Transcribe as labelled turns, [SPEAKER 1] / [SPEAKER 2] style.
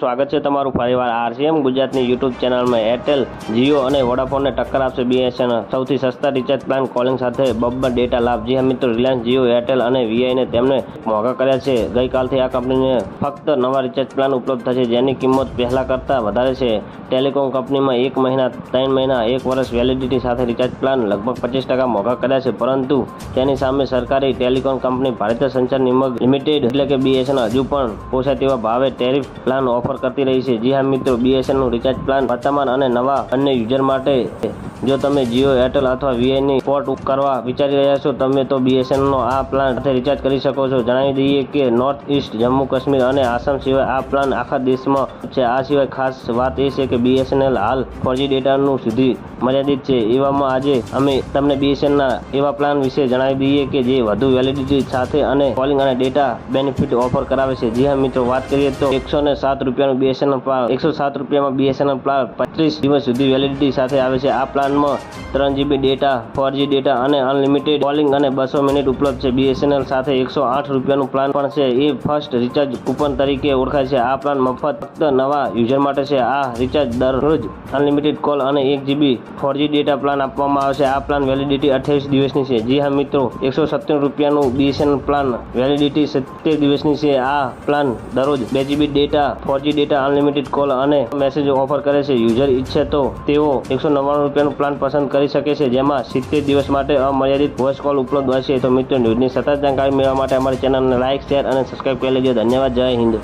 [SPEAKER 1] સ્વાગત છે તમારું ફરીવાર આરસીએમ ગુજરાતની યુટ્યુબ ચેનલમાં એરટેલ, જીઓ અને વોડાફોનને ટક્કર આપશે બીએસએનએલ સૌથી સસ્તા રિચાર્જ પ્લાન કોલિંગ સાથે બબ્બર ડેટા લાભ. જી મિત્રો રિલાયન્સ જીઓ એરટેલ અને વીઆઈને તેમને મોંઘા કર્યા છે. ગઈકાલથી આ કંપનીને ફક્ત નવા રિચાર્જ પ્લાન ઉપલબ્ધ થશે, જેની કિંમત પહેલાં કરતાં વધારે છે. ટેલિકોમ કંપનીમાં એક મહિના, ત્રણ મહિના, એક વર્ષ વેલિડિટી સાથે રિચાર્જ પ્લાન લગભગ પચીસ ટકા મોંઘા કર્યા છે. પરંતુ તેની સામે સરકારી ટેલિકોમ કંપની ભારતીય સંચાર નિગમ લિમિટેડ, એટલે કે બીએસએનએલ હજુ પણ પોસાય તેવા ભાવે ટેરિફ પ્લાન ઓફર કરતી રહી છે જી હા મિત્રો બીએસએનનું રિચાર્જ પ્લાન વર્તમાન અને નવા અન્ય યુઝર માટે. જો તમે જીઓ એરટેલ અથવા વીઆઈની પોર્ટ કરવા વિચારી રહ્યા છો, તમે તો બીએસએનનો આ પ્લાન સાથે રિચાર્જ કરી શકો છો. જણાવી દઈએ કે નોર્થ ઇસ્ટ જમ્મુ કાશ્મીર અને આસામ સિવાય આ પ્લાન આખા દેશમાં છે. આ સિવાય ખાસ વાત એ છે કે બીએસએનએલ હાલ ફોરજી ડેટાનું સુધી મર્યાદિત છે. એવામાં આજે અમે તમને બીએસએનના એવા પ્લાન વિશે જણાવી દઈએ કે જે વધુ વેલિડિટી સાથે અને કોલિંગ અને ડેટા બેનિફિટ ઓફર કરાવે છે. જી હા મિત્રો, વાત કરીએ તો એકસો ને સાત રૂપિયાનું બીએસએનએલ પ્લાન એકસો સાત રૂપિયામાં બીએસએનએલ પ્લાન પચીસ દિવસ સુધી વેલિડિટી સાથે આવે છે. આ પ્લાનમાં ત્રણ GB data four G data અને અનલિમિટેડ કોલિંગ અને બસો મિનિટ ઉપલબ્ધ છે. બીએસએનએલ સાથે એકસો આઠ રૂપિયાનું પ્લાન પણ છે. એ ફર્સ્ટ રિચાર્જ કૂપન તરીકે ઓળખાય છે. આ પ્લાન મફત ફક્ત નવા યુઝર માટે છે. આ રિચાર્જ દરરોજ અનલિમિટેડ કોલ અને એક GB four G data plan આપવામાં આવશે આ પ્લાન વેલિડિટી અઠ્યાવીસ દિવસની છે. જી હા, મિત્રો, એકસો સત્તર રૂપિયાનું બીએસએનએલ પ્લાન વેલિડિટી સિત્તેર દિવસની છે. આ પ્લાન દરરોજ બે GB data four G data unlimited call અને મેસેજ ઓફર કરે છે. યુઝર ઈચ્છે તો તેઓ એકસો નવ્વાણું રૂપિયાનું પ્લાન પસંદ કરી શકે છે, જેમાં સિત્તેર દિવસ માટે અમર્યાદિત વોઇસ કોલ ઉપલબ્ધ હશે. તો મિત્રો, ન્યૂઝની સતત જાણકારી મેળવવા માટે અમારી ચેનલને લાઇક શેર અને સબસ્ક્રાઇબ કરી લેજો. ધન્યવાદ. જય હિન્દ.